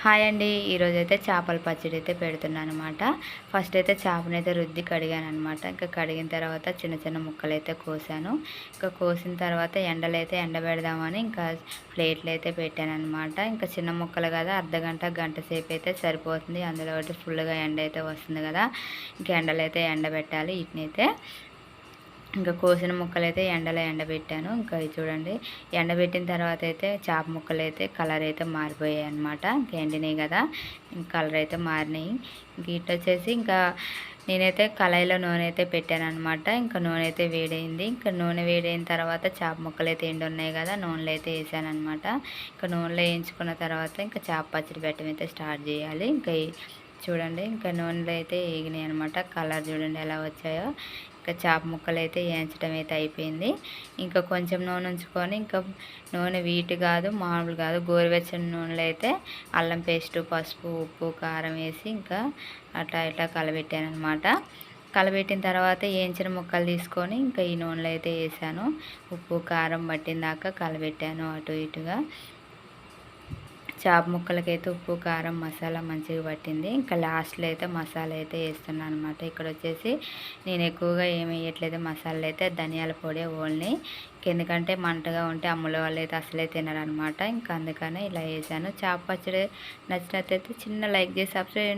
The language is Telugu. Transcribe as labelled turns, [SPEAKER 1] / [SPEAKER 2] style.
[SPEAKER 1] హాయ్ అండి. ఈరోజు అయితే చేపల పచ్చడి అయితే పెడుతున్నాను అనమాట ఫస్ట్ అయితే చేపని అయితే రుద్ది కడిగాను అనమాట ఇంకా కడిగిన తర్వాత చిన్న చిన్న ముక్కలు అయితే కోసాను. ఇంకా కోసిన తర్వాత ఎండలు అయితే ఎండబెడదామని ఇంకా ప్లేట్లు అయితే పెట్టాను అనమాట ఇంకా చిన్న ముక్కలు కదా అర్ధ గంట గంట సేపు అయితే సరిపోతుంది. అందులో ఒకటి ఫుల్గా ఎండ అయితే వస్తుంది కదా. ఇంకా ఎండలు అయితే ఎండబెట్టాలి వీటినైతే. ఇంకా కోసిన ముక్కలు అయితే ఎండలో ఎండబెట్టాను. ఇంకా ఇది చూడండి ఎండబెట్టిన తర్వాత అయితే చేప ముక్కలు అయితే కలర్ అయితే మారిపోయాయి అనమాట ఇంకా ఎండినాయి కదా ఇంకా కలర్ అయితే మారినాయి. ఇంక ఇటు వచ్చేసి ఇంకా నేనైతే కళాయిలో నూనె అయితే పెట్టాను అనమాట ఇంకా నూనె అయితే వేడైంది. ఇంకా నూనె వేడైన తర్వాత చేప ముక్కలు అయితే ఎండి ఉన్నాయి కదా నూనెలో అయితే వేసాను అనమాట ఇంకా నూనెలో వేయించుకున్న తర్వాత ఇంకా చేప పచ్చడి పెట్టడం అయితే స్టార్ట్ చేయాలి. ఇంకా చూడండి. ఇంకా నూనెలు అయితే వేగినాయి అనమాట కలర్ చూడండి ఎలా వచ్చాయో. ఇంకా చేప ముక్కలు అయితే వేయించడం అయితే అయిపోయింది. ఇంకా కొంచెం నూనె ఉంచుకొని ఇంకా నూనె వీటి కాదు మామూలు కాదు గోరువెచ్చని నూనెలో అయితే అల్లం పేస్టు పసుపు ఉప్పు కారం వేసి ఇంకా అట్లా ఇట్లా కలబెట్టాను అనమాట కలబెట్టిన తర్వాత వేయించిన ముక్కలు తీసుకొని ఇంకా ఈ నూనెలో అయితే వేసాను. ఉప్పు కారం పట్టిన దాకా కలబెట్టాను అటు ఇటుగా. చేప ముక్కలకైతే ఉప్పు కారం మసాలా మంచిగా పట్టింది. ఇంకా లాస్ట్లో అయితే మసాలా అయితే వేస్తున్నాను అనమాట ఇక్కడ వచ్చేసి నేను ఎక్కువగా ఏమి వేయట్లేదు. మసాలా అయితే ధనియాల పొడి ఓన్లీ. ఎందుకంటే మంటగా ఉంటే అమ్ముల వాళ్ళు అయితే అసలే తినరనమాట ఇంకా అందుకనే ఇలా వేసాను. చేప పచ్చడి నచ్చినట్లయితే చిన్న లైక్ చేసి సబ్స్క్రైబ్